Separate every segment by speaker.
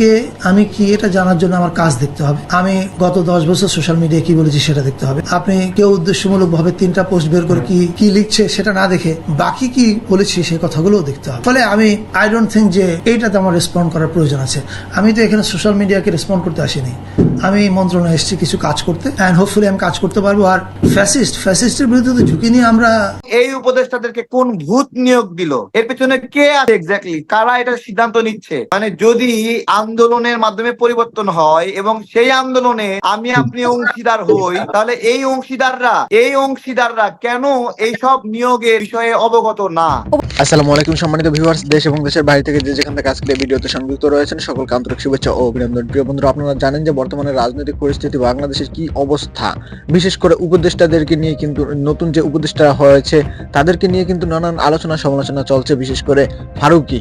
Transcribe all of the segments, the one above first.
Speaker 1: কে আমি কি এটা জানার জন্য আমার কাজ দেখতে হবে? আমি গত দশ বছর সোশ্যাল মিডিয়ায় কি বলেছি সেটা দেখতে হবে। আপনি কেউ উদ্দেশ্যমূলক ভাবে তিনটা পোস্ট বের করে কি কি লিখছে সেটা না দেখে বাকি কি বলেছি সেই কথাগুলোও দেখতে হবে। ফলে আমি আই ডোন্ট থিঙ্ক যে এইটাতে আমার রেসপন্ড করার প্রয়োজন আছে। আমি তো এখানে সোশ্যাল মিডিয়াকে রেসপন্ড করতে আসিনি। আমি মন্ত্রণালয়ে এসেছি কিছু কাজ করতে অ্যান্ড হোপফুলি আমি কাজ করতে পারব। আর ফ্যাসিস্ট ফ্যাসিস্টের বিরুদ্ধে তো ঝুঁকি নিয়ে আমরা
Speaker 2: এই উপদেষ্টাদেরকে কোন ভূত নিয়োগ দিল? এর পেছনে কে আছে এক্স্যাক্টলি কারা এটা সিদ্ধান্ত নিচ্ছে? মানে যদি আন্দোলনের মাধ্যমে পরিবর্তন হয় এবং সেই আন্দোলনে আমি আপনি অংশীদার হই, তাহলে এই অংশীদাররা এই অংশীদাররা কেন এইসব নিয়োগের বিষয়ে অবগত না?
Speaker 3: আসসালামু আলাইকুম সম্মানিত ভিউয়ার্স দেশ এবং দেশের বাইরে থেকে যে যেখান থেকে আজকে ভিডিওতে সংযুক্ত রয়েছেন, সকলকে আন্তরিক শুভেচ্ছা ও অভিনন্দন। প্রিয় বন্ধুরা, আপনারা জানেন যে বর্তমানে রাজনৈতিক পরিস্থিতি বাংলাদেশের কি অবস্থা? বিশেষ করে উপদেষ্টাদেরকে নিয়ে কিন্তু, নতুন যে উপদেষ্টা হয়েছে, তাদেরকে নিয়ে কিন্তু নানান আলোচনা সমালোচনা চলছে, বিশেষ করে ফারুকি।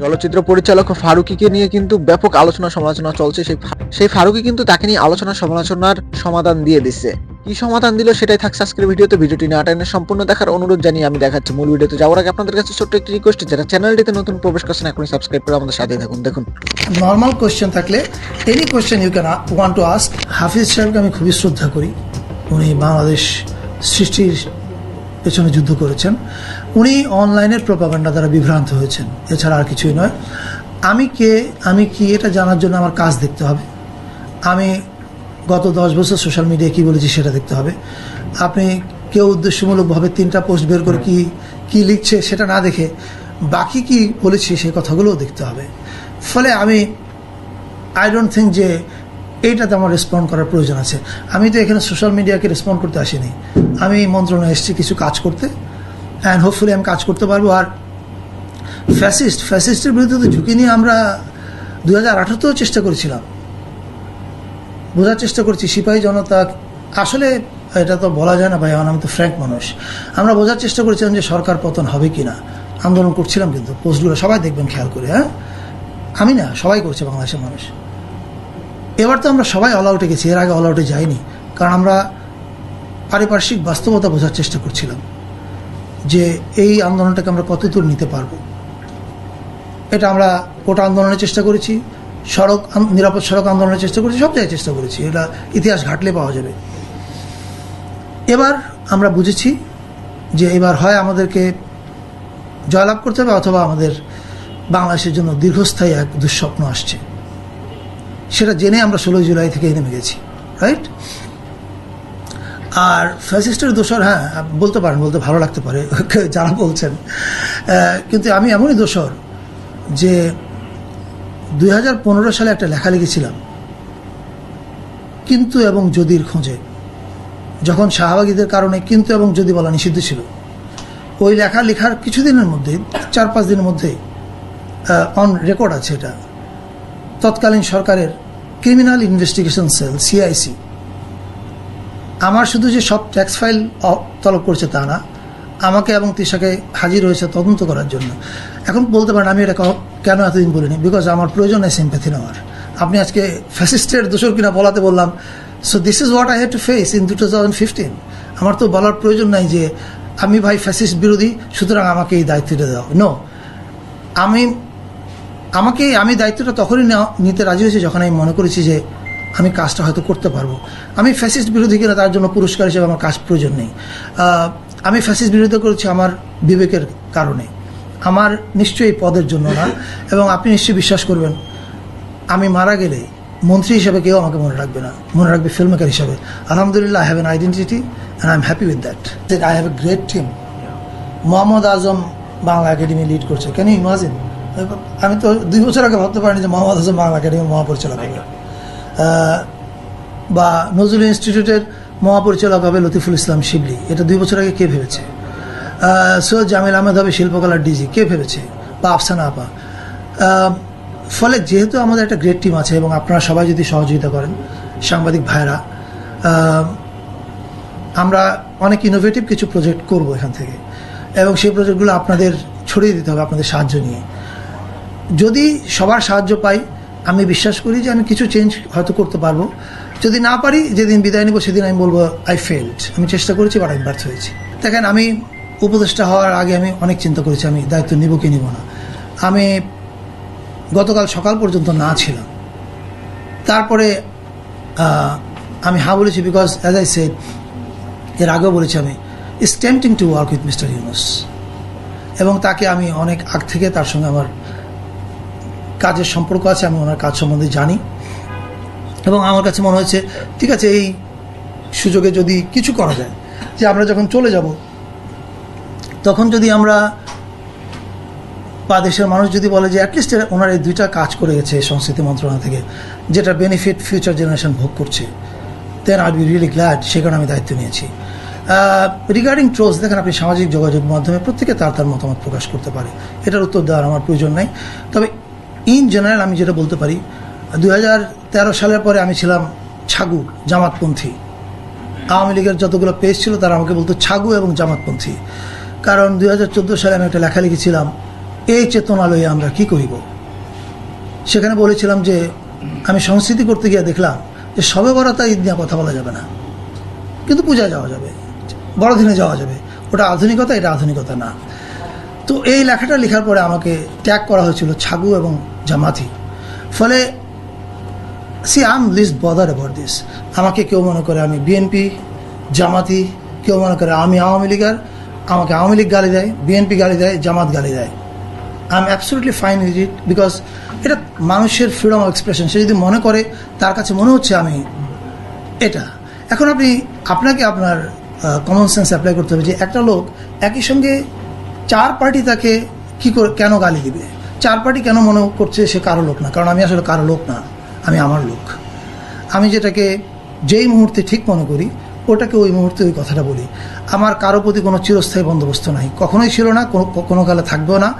Speaker 3: চলচ্চিত্র পরিচালক ফারুকিকে নিয়ে কিন্তু ব্যাপক আলোচনা সমালোচনা চলছে। সেই সেই ফারুকি কিন্তু তাকে নিয়ে আলোচনা সমালোচনার সমাধান দিয়ে দিচ্ছে কি সমাধান দিল সেটাই থাকছে আজকের ভিডিওতে। ভিডিওটি না টেনে সম্পূর্ণ দেখার অনুরোধ জানিয়ে আমি দেখাচ্ছি মূল ভিডিওতে। যাওয়ার আগে আপনাদের কাছে ছোট্ট একটি রিকোয়েস্ট যারা চ্যানেলটিতে নতুন প্রবেশ করছেন, এখনই সাবস্ক্রাইব করে আমাদের সাথে থাকুন। দেখুন।
Speaker 1: নর্মাল কোয়েশ্চেন থাকলে any question you can want to ask Hafiz সাহেবকে আমি খুবই শ্রদ্ধা করি। উনি বাংলাদেশ সৃষ্টির পেছনে যুদ্ধ করেছেন, উনি অনলাইনের প্রপাগান্ডা দ্বারা বিভ্রান্ত হয়েছেন। এছাড়া আর কিছুই নয়। আমি কে, আমি কি, এটা জানার জন্য আমার কাজ দেখতে হবে। আমি গত দশ বছর সোশ্যাল মিডিয়ায় কী বলেছি সেটা দেখতে হবে। আপনি কেউ উদ্দেশ্যমূলকভাবে তিনটা পোস্ট বের করে কি কি লিখছে সেটা না দেখে বাকি কি বলেছি সেই কথাগুলোও দেখতে হবে। ফলে আমি আই ডোন্ট থিঙ্ক যে এইটাতে আমার রেসপন্ড করার প্রয়োজন আছে। আমি তো এখানে সোশ্যাল মিডিয়াকে রেসপন্ড করতে আসিনি। আমি মন্ত্রণালয়ে এসেছি কিছু কাজ করতে। অ্যান্ড হোপফুলি আমি কাজ করতে পারব। আর ফ্যাসিস্ট ফ্যাসিস্টের বিরুদ্ধে তো ঝুঁকি নিয়ে আমরা দু হাজার আঠারোতেও চেষ্টা করেছিলাম। বোঝার চেষ্টা করছি, সিপাহী জনতা, আসলে এটা তো বলা যায় না ভাই এখন আমি তো ফ্র্যাঙ্ক মানুষ আমরা বোঝার চেষ্টা করেছিলাম যে সরকার পতন হবে কি না আন্দোলন করছিলাম কিন্তু পোস্টগুলো সবাই দেখবেন, খেয়াল করে হ্যাঁ? আমি না, সবাই করছে বাংলাদেশের মানুষ। এবার তো আমরা সবাই অল আউটে গেছি, এর আগে অল আউটে যাইনি, কারণ আমরা পারিপার্শ্বিক বাস্তবতা বোঝার চেষ্টা করছিলাম যে এই আন্দোলনটাকে আমরা কত দূর নিতে পারব। এটা আমরা কোটা আন্দোলনের চেষ্টা করেছি, সড়ক নিরাপদ সড়ক আন্দোলনের চেষ্টা করেছি, সব জায়গায় চেষ্টা করেছি, এটা ইতিহাস ঘাটলে পাওয়া যাবে। এবার আমরা বুঝেছি যে এবার হয় আমাদেরকে জয়লাভ করতে হবে অথবা আমাদের বাংলাদেশের জন্য দীর্ঘস্থায়ী এক দুঃস্বপ্ন আসছে। সেটা জেনে আমরা ষোলোই জুলাই থেকে নেমে গেছি রাইট আর ফ্যাসিস্টের দোষর হ্যাঁ বলতে পারেন, বলতে ভালো লাগতে পারে, যারা বলছেন। কিন্তু আমি এমনই দোষর যে দুই হাজার পনেরো সালে একটা লেখা লিখেছিলাম, কিন্তু এবং যদির খোঁজে। যখন শাহবাগীদের কারণে কিন্তু এবং যদি বলা নিষিদ্ধ ছিল। ওই লেখা লেখার কিছুদিনের মধ্যে, চার পাঁচ দিনের মধ্যেই অন রেকর্ড আছে এটা। তৎকালীন সরকারের ক্রিমিনাল ইনভেস্টিগেশন সেল সিআইসি আমার শুধু যে সব ট্যাক্স ফাইল তলব করছে তা না, আমাকে এবং তিশাকে হাজির হয়েছে তদন্ত করার জন্য। এখন বলতে পারেন, আমি এটা কেন এতদিন বলিনি? বিকজ আমার প্রয়োজন নেই সিম্প্যাথি নেওয়ার। আপনি আজকে ফ্যাসিস্টের দোষর কিনা বলাতে বললাম। So this is what I had to face in two thousand fifteen আমার তো বলার প্রয়োজন নাই যে, আমি ভাই ফ্যাসিস্ট বিরোধী, সুতরাং আমাকে এই দায়িত্বটা দেওয়া নো আমি আমাকে আমি দায়িত্বটা তখনই নিতে রাজি হয়েছি যখন আমি মনে করেছি যে আমি কাজটা হয়তো করতে পারব। আমি ফ্যাসিস্ট বিরোধী কিনা তার জন্য পুরস্কার হিসেবে আমার কাজ প্রয়োজন নেই। আমি ফ্যাসিস্ট বিরোধিতা করেছি আমার বিবেকের কারণে। আমার নিশ্চয়ই এই পদের জন্য না এবং আপনি নিশ্চয়ই বিশ্বাস করবেন আমি মারা গেলে মন্ত্রী হিসেবে কেউ আমাকে মনে রাখবে না মনে রাখবে ফিল্ম মেকার হিসেবে। আলহামদুলিল্লাহ I have an identity and I am happy with that I have a great team Mohammad Azam Bangla Academy lead করছে। কেন ইমাজিন আমি তো দুই বছর আগে ভাবতে পারিনি যে মোহাম্মদ আজম বাংলা একাডেমির মহাপরিচালক হবে। বা নজরুল ইনস্টিটিউটের মহাপরিচালক হবে লতিফুল ইসলাম শিবলি। এটা দুই বছর আগে কে ভেবেছে? সৈয়দ জামিল আহমেদ হবে শিল্পকলার ডিজি। কে ভেবেছে? বা আফসানা আপা। ফলে যেহেতু আমাদের একটা গ্রেট টিম আছে এবং আপনারা সবাই যদি সহযোগিতা করেন সাংবাদিক ভাইরা আমরা অনেক ইনোভেটিভ কিছু প্রজেক্ট করব এখান থেকে। এবং সেই প্রজেক্টগুলো আপনাদের ছড়িয়ে দিতে হবে আপনাদের সাহায্য নিয়ে। যদি সবার সাহায্য পাই, আমি বিশ্বাস করি যে আমি কিছু চেঞ্জ হয়তো করতে পারব। যদি না পারি, যেদিন বিদায় নিব, সেদিন আমি বলব আই ফেল্ড আমি চেষ্টা করেছি বাট আমি ব্যর্থ হয়েছি। দেখেন, আমি উপদেষ্টা হওয়ার আগে আমি অনেক চিন্তা করেছি, আমি দায়িত্ব নিব কি নিব না। আমি গতকাল সকাল পর্যন্ত না ছিলাম। তারপরে আমি হা বলেছি বিকজ অ্যাজ আই সেড এর আগেও বলেছি আমি is tempting to work with mister Yunus এবং তাকে আমি অনেক আগ থেকে তার সঙ্গে আমার কাজের সম্পর্ক আছে, আমি ওনার কাজ সম্বন্ধে জানি। এবং আমার কাছে মনে হয়েছে, ঠিক আছে, এই সুযোগে যদি কিছু করা যায়, যে আমরা যখন চলে যাব, তখন যদি আমরা বা দেশের মানুষ যদি বলে যে অ্যাটলিস্ট ওনার এই দুইটা কাজ করে গেছে সংস্কৃতি মন্ত্রণালয় থেকে, যেটা বেনিফিট ফিউচার জেনারেশন ভোগ করছে then I be really glad সে কারণে আমি দায়িত্ব নিয়েছি। রিগার্ডিং ট্রোলস দেখেন আপনি সামাজিক যোগাযোগ মাধ্যমে প্রত্যেকে তার তার মতামত প্রকাশ করতে পারে। এটার উত্তর দেওয়ার আমার প্রয়োজন নাই। তবে ইন জেনারেল আমি যেটা বলতে পারি, দুই হাজার তেরো সালের পরে আমি ছিলাম ছাগু, জামাতপন্থী। আওয়ামী লীগের যতগুলো পেজ ছিল, তারা আমাকে বলতো ছাগু এবং জামাতপন্থী। কারণ দুই হাজার চোদ্দ সালে আমি একটা লেখা লিখেছিলাম এই চেতনালয়ে আমরা কি করিব? সেখানে বলেছিলাম যে, আমি সংস্কৃতি করতে গিয়ে দেখলাম যে সবে বরাতা ঈদ নিয়ে কথা বলা যাবে না। কিন্তু পূজা যাওয়া যাবে, বড়দিনে যাওয়া যাবে। ওটা আধুনিকতা, এটা আধুনিকতা না। তো এই লেখাটা লেখার পরে আমাকে ট্যাগ করা হয়েছিল ছাগু এবং জামাতি। ফলে see, I'm least bother about this আমাকে কেউ মনে করে আমি বিএনপি জামাতি, কেউ মনে করে আমি আওয়ামী লীগার, আমাকে আওয়ামী লীগ গালি দেয়, বিএনপি গালি দেয়, জামাত গালি দেয়। I am absolutely fine with it because এটা মানুষের ফ্রিডম অফ এক্সপ্রেশন সে যদি মনে করে, তার কাছে মনে হচ্ছে আমি এটা। এখন আপনি, আপনাকে আপনার কমন সেন্স অ্যাপ্লাই করতে হবে যে একটা লোক একই সঙ্গে চার পার্টি তাকে কি করে, কেন গালি দিবে? চার পার্টি কেন মনে করছে সে কারও লোক না? কারণ আমি আসলে কারও লোক না, আমি আমার লোক। আমি যেটাকে যেই মুহূর্তে ঠিক মনে করি, ওটাকে ওই মুহূর্তে ওই কথাটা বলি। আমার কারও প্রতি কোনো চিরস্থায়ী বন্দোবস্ত নাই। কখনোই ছিল না, কোনো কালে থাকবেও না।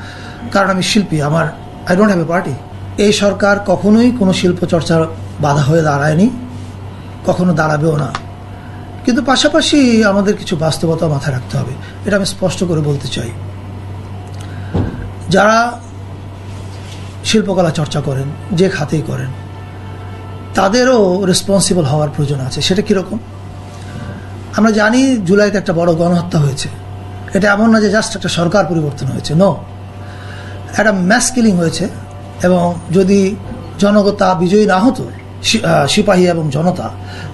Speaker 1: কারণ আমি শিল্পী, আমার I don't have a party এই সরকার কখনোই কোনো শিল্প চর্চার বাধা হয়ে দাঁড়ায়নি, কখনো দাঁড়াবেও না। কিন্তু পাশাপাশি আমাদের কিছু বাস্তবতা মাথায় রাখতে হবে। এটা আমি স্পষ্ট করে বলতে চাই। যারা শিল্পকলা চর্চা করেন, যে খাতেই করেন, তাদেরও রেসপন্সিবল হওয়ার প্রয়োজন আছে। সেটা কীরকম? আমরা জানি জুলাইতে একটা বড় গণহত্যা হয়েছে। এটা এমন না যে জাস্ট একটা সরকার পরিবর্তন হয়েছে নো একটা ম্যাস কিলিং হয়েছে এবং যদি জনগতা বিজয়ী না হতো সিপাহী এবং জনতা,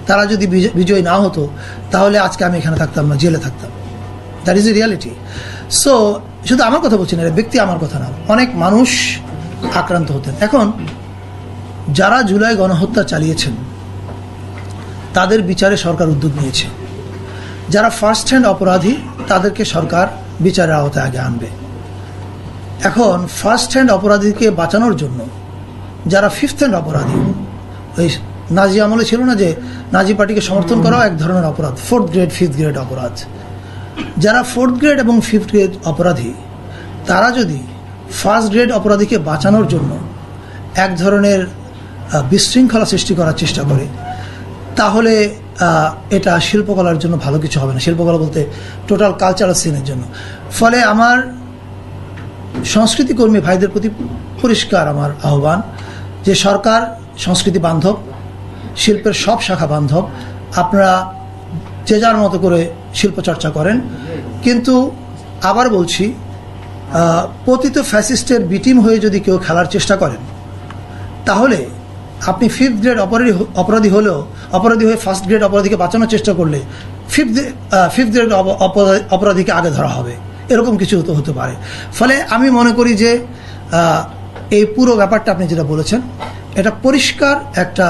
Speaker 1: তারা যদি বিজয়ী না হতো, তাহলে আজকে আমি এখানে থাকতাম না, জেলে থাকতাম। That is a reality so শুধু আমার কথা বলছি না ব্যক্তি আমার কথা না। অনেক মানুষ আক্রান্ত হতেন। এখন, যারা জুলাই গণহত্যা চালিয়েছেন, তাদের বিচারে সরকার উদ্যোগ নিয়েছে। যারা ফার্স্ট হ্যান্ড অপরাধী, তাদেরকে সরকার বিচারের আওতায় আগে আনবে। এখন ফার্স্ট হ্যান্ড অপরাধীকে বাঁচানোর জন্য, যারা ফিফথ হ্যান্ড অপরাধী, ওই নাজি আমলে ছিল না যে, নাজি পার্টিকে সমর্থন করাও এক ধরনের অপরাধ ফোর্থ গ্রেড ফিফথ গ্রেড অপরাধ। যারা ফোর্থ গ্রেড এবং ফিফথ গ্রেড অপরাধী, তারা যদি ফার্স্ট গ্রেড অপরাধীকে বাঁচানোর জন্য এক ধরনের বিশৃঙ্খলা সৃষ্টি করার চেষ্টা করে। তাহলে এটা শিল্পকলার জন্য ভালো কিছু হবে না। শিল্পকলা বলতে টোটাল কালচারাল সিনের জন্য। ফলে আমার সংস্কৃতি কর্মী ভাইদের প্রতি পরিষ্কার আমার আহ্বান যে সরকার, সংস্কৃতি বান্ধব, শিল্পের সব শাখা বান্ধব, আপনারা যে যার মতো করে শিল্প চর্চা করেন। কিন্তু আবার বলছি পতিত ফ্যাসিস্টের বিটিম হয়ে যদি কেউ খেলার চেষ্টা করেন, তাহলে আপনি ফিফথ গ্রেড অপরাধী অপরাধী হলেও, অপরাধী হয়ে ফার্স্ট গ্রেড অপরাধীকে বাঁচানোর চেষ্টা করলে ফিফথ ফিফথ গ্রেড অপরাধীকে আগে ধরা হবে। এরকম কিছু হতে হতে পারে। ফলে আমি মনে করি যে এই পুরো ব্যাপারটা আপনি যেটা বলেছেন, এটা পরিষ্কার একটা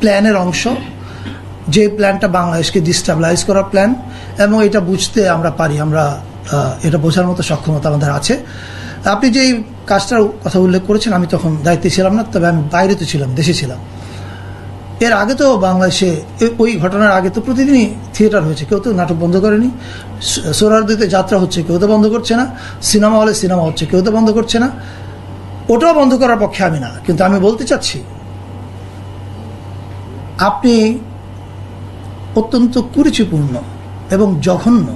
Speaker 1: প্ল্যানের অংশ। যে প্ল্যানটা বাংলাদেশকে ডিস্টাবলাইজ করার প্ল্যান, এবং এটা বুঝতে আমরা পারি। আমরা এটা বোঝার মতো সক্ষমতা আমাদের আছে। আপনি যে কাজটার কথা উল্লেখ করেছেন, আমি তখন দায়িত্বে ছিলাম না, তবে আমি বাইরে তো ছিলাম, দেশে ছিলাম। এর আগে তো বাংলাদেশে ওই ঘটনার আগে তো প্রতিদিনই থিয়েটার হয়েছে, কেউ তো নাটক বন্ধ করেনি। সোরারদিতে যাত্রা হচ্ছে, কেউ তো বন্ধ করছে না। সিনেমা হলে সিনেমা হচ্ছে, কেউ তো বন্ধ করছে না। ওটাও বন্ধ করার পক্ষে আমি না, কিন্তু আমি বলতে চাচ্ছি, আপনি অত্যন্ত কুরুচিপূর্ণ এবং জঘন্য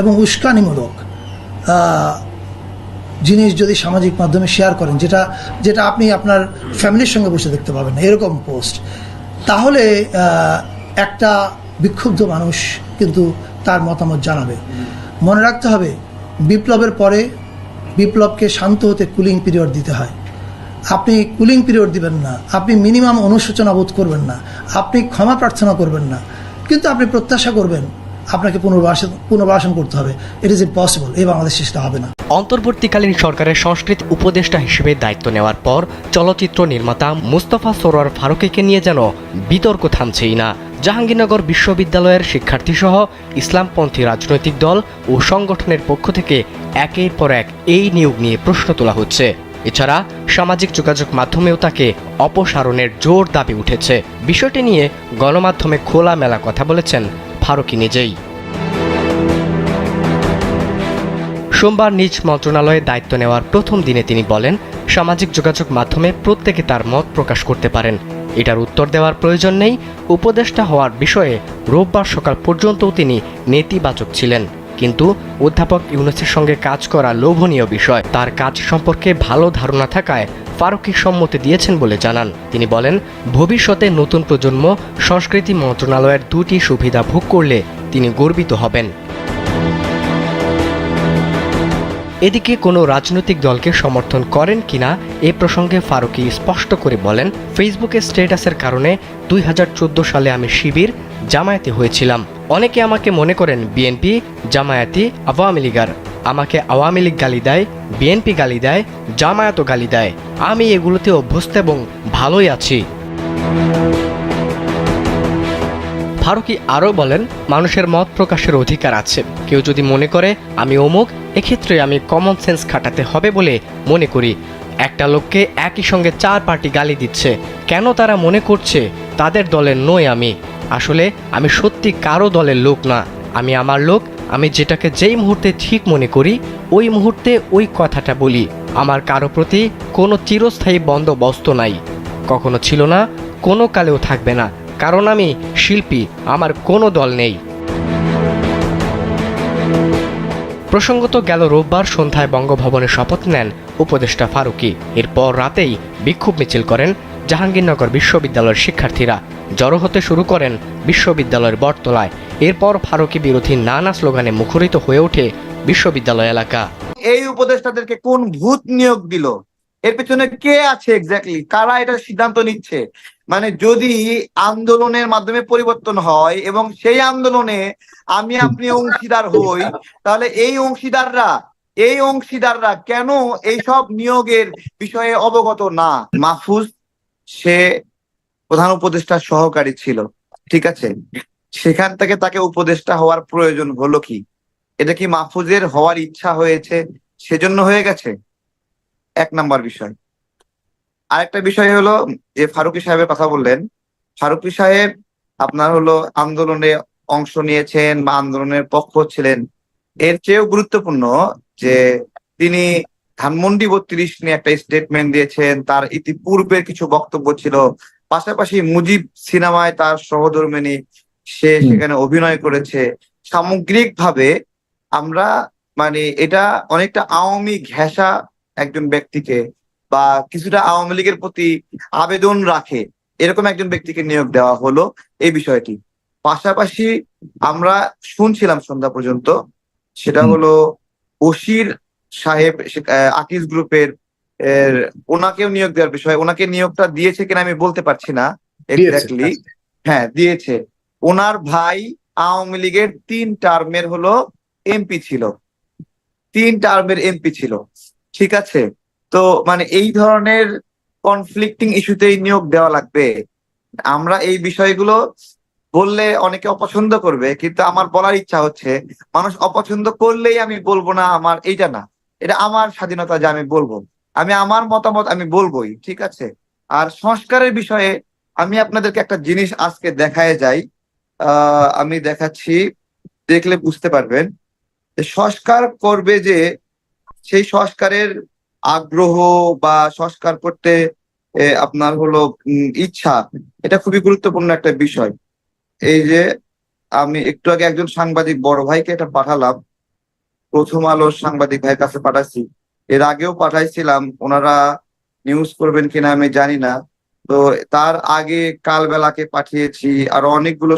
Speaker 1: এবং উস্কানিমূলক জিনিস যদি সামাজিক মাধ্যমে শেয়ার করেন, যেটা যেটা আপনি আপনার ফ্যামিলির সঙ্গে বসে দেখতে পাবেন, এরকম পোস্ট তাহলে একটা বিক্ষুব্ধ মানুষ কিন্তু তার মতামত জানাবে। মনে রাখতে হবে, বিপ্লবের পরে বিপ্লবকে শান্ত হতে কুলিং পিরিয়ড দিতে হয়। আপনি কুলিং পিরিয়ড দিবেন না, আপনি মিনিমাম অনুশোচনা বোধ করবেন না, আপনি ক্ষমা প্রার্থনা করবেন না, কিন্তু আপনি প্রত্যাশা করবেন আপনাকে পুনর্বাসন পুনর্বাসন করতে হবে। ইট ইজ ইম্পসিবল এই বাংলাদেশে সেটা হবে না।
Speaker 4: অন্তর্বর্তীকালীন সরকারের সংস্কৃত উপদেষ্টা হিসেবে দায়িত্ব নেওয়ার পর চলচ্চিত্র নির্মাতা মুস্তফা সরোয়ার ফারুকিকে নিয়ে যেন বিতর্ক থামছেই না। জাহাঙ্গীরনগর বিশ্ববিদ্যালয়ের শিক্ষার্থীসহ ইসলামপন্থী রাজনৈতিক দল ও সংগঠনের পক্ষ থেকে একের পর এক এই নিয়োগ নিয়ে প্রশ্ন তোলা হচ্ছে। এছাড়া সামাজিক যোগাযোগ মাধ্যমেও তাকে অপসারণের জোর দাবি উঠেছে। বিষয়টি নিয়ে গণমাধ্যমে খোলামেলা কথা বলেছেন ফারুকি নিজেই। সোমবার নিজ মন্ত্রণালয়ে দায়িত্ব নেওয়ার প্রথম দিনে তিনি বলেন, সামাজিক যোগাযোগ মাধ্যমে প্রত্যেকে তার মত প্রকাশ করতে পারেন। এটার উত্তর দেওয়ার প্রয়োজন নেই। উপদেষ্টা হওয়ার বিষয়ে রোববার সকাল পর্যন্তও তিনি নেতিবাচক ছিলেন। কিন্তু অধ্যাপক ইউনুসের সঙ্গে কাজ করা লোভনীয় বিষয়। তার কাজ সম্পর্কে ভালো ধারণা থাকায় ফারুকি সম্মতি দিয়েছেন বলে জানান। তিনি বলেন, ভবিষ্যতে নতুন প্রজন্ম সংস্কৃতি মন্ত্রণালয়ের দুটি সুবিধা ভোগ করলে তিনি গর্বিত হবেন। এদিকে কোনো রাজনৈতিক দলকে সমর্থন করেন কিনা এ প্রসঙ্গে ফারুকি স্পষ্ট করে বলেন, ফেসবুকে স্ট্যাটাসের কারণে দুই হাজার চোদ্দ সালে আমি শিবির জামায়াতে হয়েছিলাম। অনেকে আমাকে মনে করেন বিএনপি, জামায়াতি, আওয়ামী লীগার। আমাকে আওয়ামী লীগ গালি দেয়, বিএনপি গালি দেয়, জামায়াতও গালি দেয়। আমি এগুলোতে অভ্যস্ত এবং ভালোই আছি। ফারুকি আরও বলেন, মানুষের মত প্রকাশের অধিকার আছে। কেউ যদি মনে করে, আমি অমুক, এক্ষেত্রে আমি কমন সেন্স খাটাতে হবে বলে মনে করি। একটা লোককে একই সঙ্গে চার পার্টি গালি দিচ্ছে। কেন তারা মনে করছে, তাদের দলের নই আমি? আসলে আমি সত্যি কারও দলের লোক না। আমি আমার লোক, আমি যেটাকে যেই মুহূর্তে ঠিক মনে করি, ওই মুহূর্তে ওই কথাটা বলি। আমার কারও প্রতি কোনো চিরস্থায়ী বন্দোবস্ত নাই। কখনো ছিল না, কোনো কালেও থাকবে না। কারণ আমি শিল্পী, আমার কোনো দল নেই। প্রসঙ্গত গেল রোববার সন্ধ্যায় বঙ্গভবনে শপথ নেন উপদেষ্টা ফারুকি। এরপর রাতেই বিক্ষোভ মিছিল করেন জাহাঙ্গীরনগর বিশ্ববিদ্যালয়ের শিক্ষার্থীরা। জড়ো হতে শুরু করেন বিশ্ববিদ্যালয়ের বটতলায়। এরপর ফারুকি বিরোধী নানা স্লোগানে মুখরিত হয়ে ওঠে বিশ্ববিদ্যালয় এলাকা।
Speaker 2: এই উপদেষ্টাদেরকে কোন ভূত নিয়োগ দিল? এর পেছনে কে আছে এক্স্যাক্টলি কারা এটা সিদ্ধান্ত নিচ্ছে? মানে যদি আন্দোলনের মাধ্যমে পরিবর্তন হয় এবং সেই আন্দোলনে আমি আপনি অংশীদার হই, তাহলে এই অংশীদাররা এই অংশীদাররা কেন এইসব নিয়োগের বিষয়ে অবগত না? মাহফুজ, সে প্রধান উপদেষ্টার সহকারী ছিল, ঠিক আছে? সেখান থেকে তাকে উপদেষ্টা হওয়ার প্রয়োজন হলো কি? এটা কি মাহফুজের হওয়ার ইচ্ছা হয়েছে? সেজন্য হয়ে গেছে? এক নাম্বার বিষয়। আরেকটা বিষয় হলো যে ফারুকি সাহেবের কথা বললেন। ফারুকি সাহেব আপনার হলো আন্দোলনে অংশ নিয়েছেন বা আন্দোলনের পক্ষ ছিলেন। এর চেয়েও গুরুত্বপূর্ণ যে তিনি ধানমন্ডি বত্রিশ নিয়ে একটা স্টেটমেন্ট দিয়েছেন। তার ইতিপূর্বের কিছু বক্তব্য ছিল। পাশাপাশি মুজিব সিনেমায় তার সহধর্মিনী সে সেখানে অভিনয় করেছে। সামগ্রিকভাবে আমরা মানে এটা অনেকটা আওয়ামী ঘেঁষা একজন ব্যক্তিকে বা কিছুটা আওয়ামী লীগের প্রতি আবেদন রাখে এরকম একজন ব্যক্তিকে নিয়োগ দেওয়া হলো এই বিষয়টি। পাশাপাশি আমরা শুনছিলাম সন্ধ্যা পর্যন্ত সেটা হলো বশির সাহেব আকিজ গ্রুপের ওনাকেও নিয়োগ দেওয়ার বিষয় ওনাকে নিয়োগটা দিয়েছে কিনা আমি বলতে পারছি না এক্স্যাক্টলি হ্যাঁ। দিয়েছে। ওনার ভাই আওয়ামী লীগের তিন টার্মের হলো এমপি ছিল। তিন টার্মের এমপি ছিল। ঠিক আছে? তো মানে এই ধরনের কনফ্লিক্টিং ইস্যুতেই নিয়োগ দেওয়া লাগবে। আমরা এই বিষয়গুলো বললে অনেকে অপছন্দ করবে কিন্তু আমার বলার ইচ্ছা হচ্ছে মানুষ অপছন্দ করলেই আমি বলব না আমার এইটা না। এটা আমার স্বাধীনতা যে আমি বলব। আমি আমার মতামত আমি বলবোই, ঠিক আছে? আর সংস্কারের বিষয়ে আমি আপনাদেরকে একটা জিনিস আজকে দেখায় যাই। আমি দেখাচ্ছি, দেখলে বুঝতে পারবেন সংস্কার করবে যে সেই সংস্কারের আগ্রহ বা সংস্কার করতে আপনার হলো ইচ্ছা, এটা খুবই গুরুত্বপূর্ণ একটা বিষয়। এই যে আমি একটু আগে একজন সাংবাদিক বড় ভাইকে এটা পাঠালাম। প্রথম আলো সাংবাদিক ভাইয়ের কাছে পাঠাচ্ছি। এর আগেও পাঠাইছিলাম ওনারা নিউজ করবেন কিনা আমি জানি না। তো তার আগে কালবেলাকে পাঠিয়েছি আরও অনেকগুলো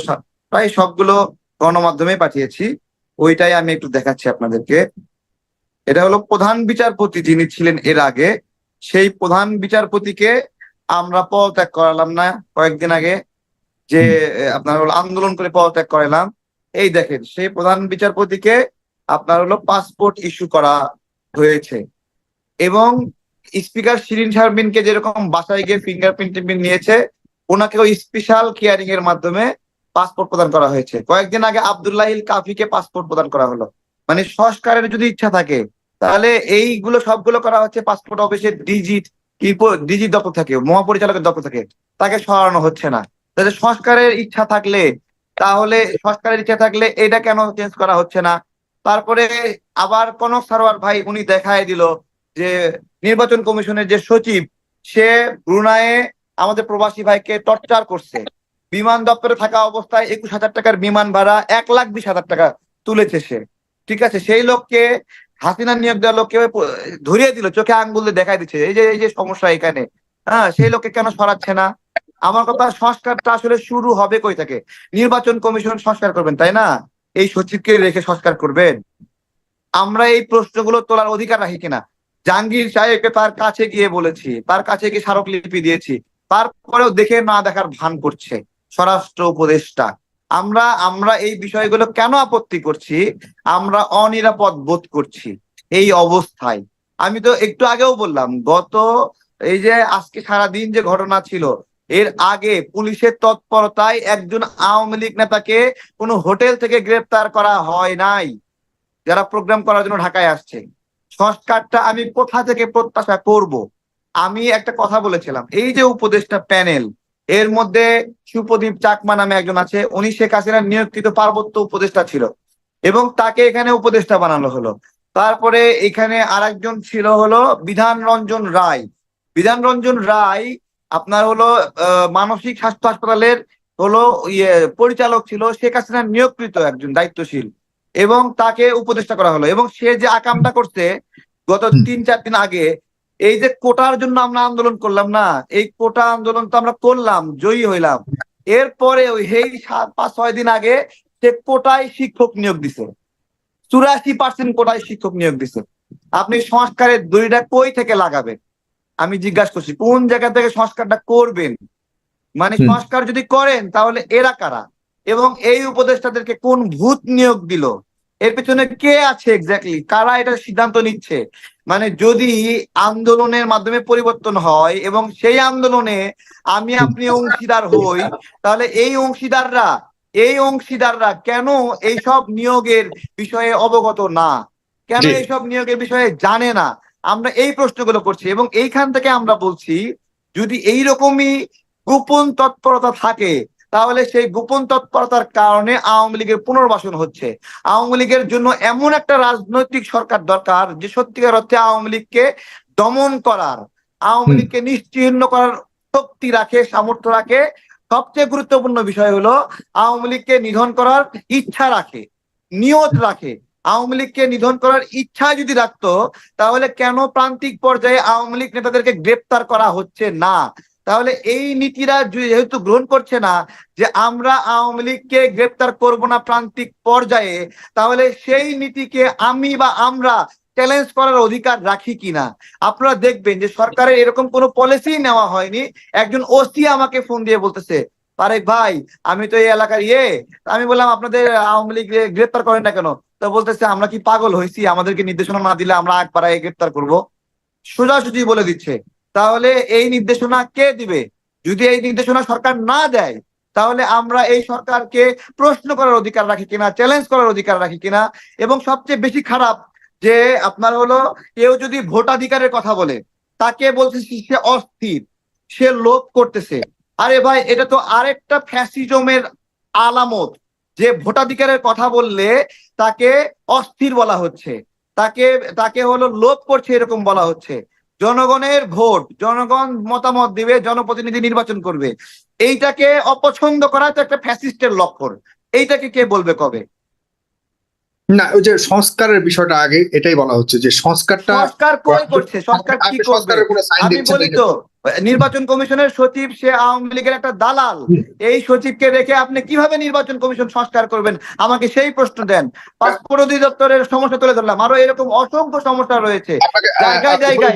Speaker 2: প্রায় সবগুলো গণমাধ্যমে পাঠিয়েছি। ওইটাই আমি একটু দেখাচ্ছি আপনাদেরকে। এটা হলো প্রধান বিচারপতি যিনি ছিলেন এর আগে সেই প্রধান বিচারপতিকে আমরা পদত্যাগ করালাম না কয়েকদিন আগে যে আপনার হলো আন্দোলন করে পদত্যাগ করালাম। এই দেখেন সেই প্রধান বিচারপতিকে আপনার হলো পাসপোর্ট ইস্যু করা হয়েছে। এবং স্পিকার শিরিন শারমিনকে যেরকম বাসায় গিয়ে ফিঙ্গারপ্রিন্ট নিয়েছে, ওনাকেও স্পেশাল কেয়ারিং এর মাধ্যমে পাসপোর্ট প্রদান করা হয়েছে। কয়েকদিন আগে আবদুল্লাহিল কাফিকে পাসপোর্ট প্রদান করা হলো। মানে সংস্কারের যদি ইচ্ছা থাকে, তাহলে এইগুলো সবগুলো করা হচ্ছে পাসপোর্ট অফিসের ডিজি ডিজি দপ্তর থাকে, মহাপরিচালকের দপ্তর থাকে। তাকে সরানো হচ্ছে না। তাহলে সংস্কারের ইচ্ছা থাকলে, তাহলে সংস্কারের ইচ্ছা থাকলে এটা কেন চেঞ্জ করা হচ্ছে না? তারপরে আবার কনক সারোয়ার ভাই উনি দেখায় দিল যে নির্বাচন কমিশনের যে সচিব, সে ব্রুনায়ে আমাদের প্রবাসী ভাইকে টর্চার করছে। বিমান দপ্তরে থাকা অবস্থায় একুশ হাজার টাকার বিমান ভাড়া এক লাখ বিশ হাজার টাকা তুলেছে সে। ঠিক আছে, সেই লোককে, হাসিনা নিয়োগ দেওয়া লোককে ধরিয়ে দিল, চোখে আঙ্গুল দেখাই দিচ্ছে, এই যে এই যে সমস্যা এখানে। হ্যাঁ সেই লোককে কেন সরাচ্ছে না? আমার কথা, সংস্কারটা আসলে শুরু হবে কই থেকে? নির্বাচন কমিশন সংস্কার করবেন, তাই না? এই সচিবকে রেখে সংস্কার করবেন? আমরা এই প্রশ্নগুলো তোলার অধিকার রাখি কিনা? জাহাঙ্গীর সাহেবকে তার কাছে গিয়ে বলেছি, তার কাছে গিয়ে স্মারকলিপি দিয়েছি। তারপরেও দেখে না দেখার ভান করছে স্বরাষ্ট্র উপদেষ্টা। আমরা আমরা এই বিষয়গুলো কেন আপত্তি করছি? আমরা অনিরাপদ বোধ করছি এই অবস্থায়। আমি তো একটু আগেও বললাম, গত এই যে আজকে সারা দিন যে ঘটনা ছিল, এর আগে পুলিশের তৎপরতায় একজন আওয়ামী লীগ নেতাকে কোনো হোটেল থেকে গ্রেপ্তার করা হয় নাই। যারা প্রোগ্রাম করার জন্য ঢাকায় আসছে। সংস্কারটা আমি কোথা থেকে প্রত্যাশা করব? আমি একটা কথা বলেছিলাম। এই যে উপদেষ্টা প্যানেল, এর মধ্যে সুপ্রদীপ চাকমা নামে একজন আছে, উনি শেখ হাসিনার নিয়োগকৃত পার্বত্য উপদেষ্টা ছিল এবং তাকে এখানে উপদেষ্টা বানানো হলো। তারপরে এখানে আরেকজন ছিল হলো বিধান রঞ্জন রায়। বিধান রঞ্জন রায় আপনার হলো মানসিক স্বাস্থ্য হাসপাতালের হলো ইয়ে পরিচালক ছিল, শেখ হাসিনার নিয়োগকৃত একজন দায়িত্বশীল। এবং তাকে উপদেষ্টা করা হলো। এবং সে যে আকামটা করছে গত তিন চার দিন আগে এই যে কোটার জন্য আমরা আন্দোলন করলাম না এই কোটা আন্দোলন তো আমরা করলাম জয়ী হইলাম। এরপরে ওই সাত পাঁচ ছয় দিন আগে সে কোটায় শিক্ষক নিয়োগ দিছে। চুরাশি পার্সেন্ট কোটায় শিক্ষক নিয়োগ দিছে। আপনি সংস্কারের দড়িটা কই থেকে লাগাবেন? আমি জিজ্ঞাসা করছি কোন জায়গা থেকে সংস্কারটা করবেন? মানে সংস্কার যদি করেন তাহলে এরা কারা? এবং এই উপদেষ্টাদেরকে কোন ভূত নিয়োগ দিল? এর পেছনে কে আছে এক্স্যাক্টলি কারা এটা সিদ্ধান্ত নিচ্ছে? মানে যদি আন্দোলনের মাধ্যমে পরিবর্তন হয় এবং সেই আন্দোলনে আমি আপনি অংশীদার হই তাহলে এই অংশীদাররা এই অংশীদাররা কেন এইসব নিয়োগের বিষয়ে অবগত না? কেন। এইসব নিয়োগের বিষয়ে জানে না? আমরা এই প্রশ্নগুলো করছি এবং এইখান থেকে আমরা বলছি যদি এই রকমই গোপন তৎপরতা থাকে তাহলে সেই গোপন তৎপরতার কারণে আওয়ামী লীগের পুনর্বাসন হচ্ছে। আওয়ামী লীগের জন্য এমন একটা রাজনৈতিক সরকার দরকার যে সত্যিকার অর্থে আওয়ামী লীগকে দমন করার আওয়ামী লীগকে নিশ্চিহ্ন করার শক্তি রাখে সামর্থ্য রাখে। সবচেয়ে গুরুত্বপূর্ণ বিষয় হলো আওয়ামী লীগকে নিধন করার ইচ্ছা রাখে নিয়ত রাখে। আওয়ামী লীগকে নিধন করার ইচ্ছা যদি রাখতো তাহলে কেন প্রান্তিক পর্যায়ে আওয়ামী লীগ নেতাদেরকে গ্রেপ্তার করা হচ্ছে না? তাহলে এই নীতিরা যেহেতু গ্রহণ করছে না, যে আমরা আওয়ামী লীগকে গ্রেপ্তার করব না প্রান্তিক পর্যায়ে, তাহলে সেই নীতিকে আমি বা আমরা চ্যালেঞ্জ করার অধিকার রাখি কিনা? আপনারা দেখবেন যে সরকারের এরকম কোনো পলিসি নেওয়া হয়নি। একজন ওসি আমাকে ফোন দিয়ে বলতেছে, তারেক ভাই, আমি তো এই এলাকার ইয়ে আমি বললাম আপনাদের আওয়ামী লীগ গ্রেপ্তার করেন না কেন? তো বলতেছে, আমরা কি পাগল হয়েছি? আমাদেরকে নির্দেশনা না দিলে আমরা আগ পাড়ায় গ্রেপ্তার করব? সোজাসুজি বলে দিচ্ছে। তাহলে এই নির্দেশনা কে দিবে? যদি এই নির্দেশনা সরকার না দেয়, তাহলে আমরা এই সরকারকে প্রশ্ন করার অধিকার রাখি কিনা চ্যালেঞ্জ করার অধিকার রাখি কিনা? এবং সবচেয়ে বেশি খারাপ যে আপনার হলো, কেউ যদি ভোটাধিকারের কথা বলে, তাকে বলছে সে অস্থির, সে লোভ করতেছে। আরে ভাই, এটা তো আরেকটা ফ্যাসিজমের আলামত যে ভোটাধিকারের কথা বললে তাকে অস্থির বলা হচ্ছে, তাকে তাকে হলো লোভ করছে এরকম বলা হচ্ছে। জনগণের ভোট, জনগণ মতামত দিবে, জনপ্রতিনিধি নির্বাচন করবে। এইটাকে অপছন্দ করা তো একটা ফ্যাসিস্টের লক্ষণ। এইটাকে কে বলবে কবে?
Speaker 5: না ওই যে সংস্কারের বিষয়টা আগে এটাই বলা হচ্ছে যে সংস্কারটা
Speaker 2: সংস্কার কই করছে? সংস্কার কি করবে? আমি বলি তো নির্বাচন কমিশনের সচিব সে আওয়ামী লীগের একটা দালাল। এই সচিবকে রেখে আপনি কীভাবে নির্বাচন কমিশন সংস্কার করবেন? আমাকে সেই প্রশ্ন দেন। পাসপোর্ট অধিদপ্তরের সমস্যা তুলে ধরলাম। আরও এরকম অসংখ্য সমস্যা রয়েছে। জায়গায় জায়গায়।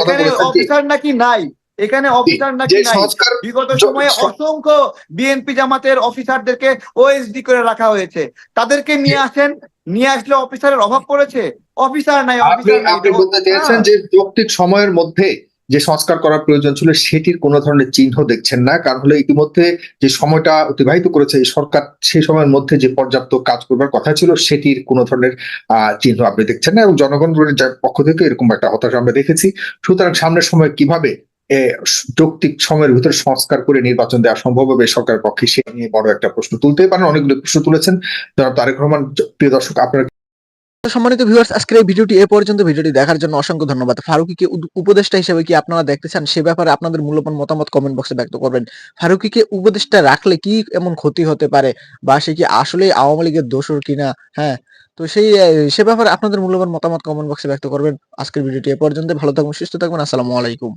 Speaker 2: এখানে অফিসার নাকি নাই? এখানে অফিসার নাকি নাই? বিগত সময়ে অসংখ্য বিএনপি জামাতের অফিসারদেরকে ওএসডি করে রাখা হয়েছে। তাদেরকে নিয়ে আসেন। নিয়ে আসলে অফিসারের অভাব পড়েছে। অফিসার নাই
Speaker 5: আপনি
Speaker 2: অফিসার নাই।
Speaker 5: আপনি বলতে চেয়েছেন
Speaker 2: হ্যাঁ।
Speaker 5: যে যৌক্তিক সময়ের মধ্যে যে সংস্কার করার প্রয়োজন ছিল সেটির কোনো ধরনের চিহ্ন দেখছেন না। কারণ হলো ইতিমধ্যে যে সময়টা অতিবাহিত করেছে এই সরকার সেই সময়ের মধ্যে যে পর্যাপ্ত কাজ করবার কথা ছিল সেটির কোনো ধরনের আহ চিহ্ন আপনি দেখছেন না। এবং জনগণের পক্ষ থেকে এরকম একটা হতাশা আমরা দেখেছি। সুতরাং সামনের সময় কীভাবে যৌক্তিক সময়ের ভিতরে সংস্কার করে নির্বাচন দেওয়া সম্ভব হবে সরকারের পক্ষে, সে নিয়ে বড় একটা প্রশ্ন তুলতেই পারেন। অনেকগুলো প্রশ্ন তুলেছেন। জনাব তারেক রহমান, প্রিয় দর্শক, আপনার
Speaker 3: সম্মানিত ভিউয়ার্স আজকের এই ভিডিওটি এ পর্যন্ত। ভিডিওটি দেখার জন্য অসংখ্য ধন্যবাদ। ফারুকিকে উপদেষ্টা হিসেবে কি আপনারা দেখতে চান? সে ব্যাপারে আপনাদের মূল্যবান মতামত কমেন্ট বক্সে ব্যক্ত করবেন। ফারুকিকে উপদেষ্টা রাখলে কি এমন ক্ষতি হতে পারে? বা সে কি আসলে আওয়ামী লীগের দোষর কিনা? হ্যাঁ তো সেই, সে ব্যাপারে আপনাদের মূল্যবান মতামত কমেন্ট বক্সে ব্যক্ত করবেন। আজকের ভিডিওটি এ পর্যন্ত। ভালো থাকবেন সুস্থ থাকবেন আসসালামু আলাইকুম।